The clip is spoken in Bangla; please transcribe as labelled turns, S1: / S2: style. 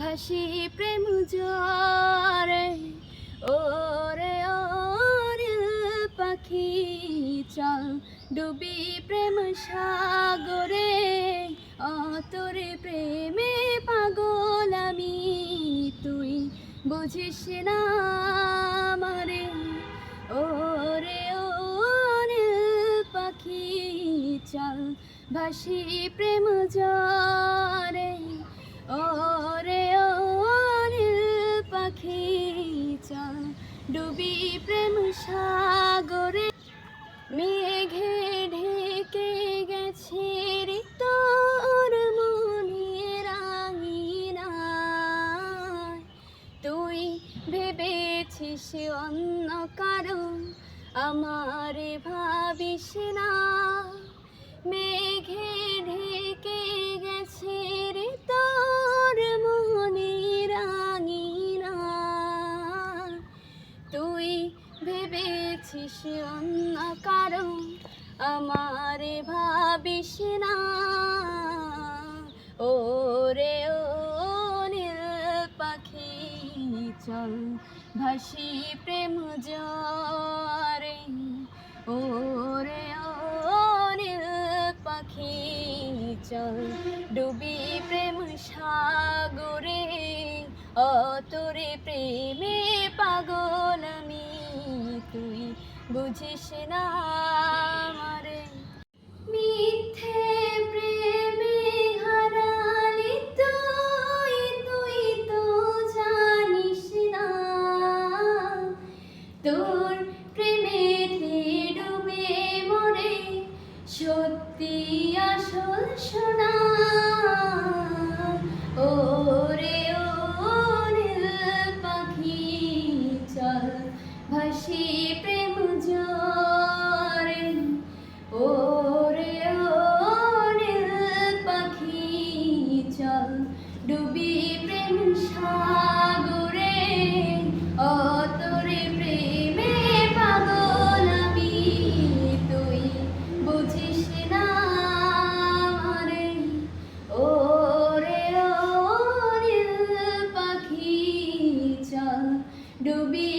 S1: ভাসি প্রেম জরে ওরে ওরে পাখি চল, ডুবি প্রেম সাগরে। অতরে প্রেমে পাগল আমি, তুই বুঝিস না আমারে। ওরে ওরে পাখি চল, ভাসি প্রেম জরে চল ডুবি প্রেম সাগরে। মেঘে ঢেকে গেছে তোর মনের আঙিনায় তুই ভেবেছিস অন্য কারণ, আমারে ভাবিস না। ভেবেছিস অন্য কারণ আমারে ভাবিস না। ওরে ও নীল পাখি, চল ভাসি প্রেম জরে ও রে ও নীল পাখি, চল ডুবি প্রেম সাগরে। অতরে প্রেমে বুঝিস না আমারে। মিথ্যে প্রেমে হারালি তুই তুই তো জানিস না। তোর প্রেমেতে ডুবে মরে সত্যি আসল শোনা। ও রে ও নীল পাখি, চল ভাসি Do be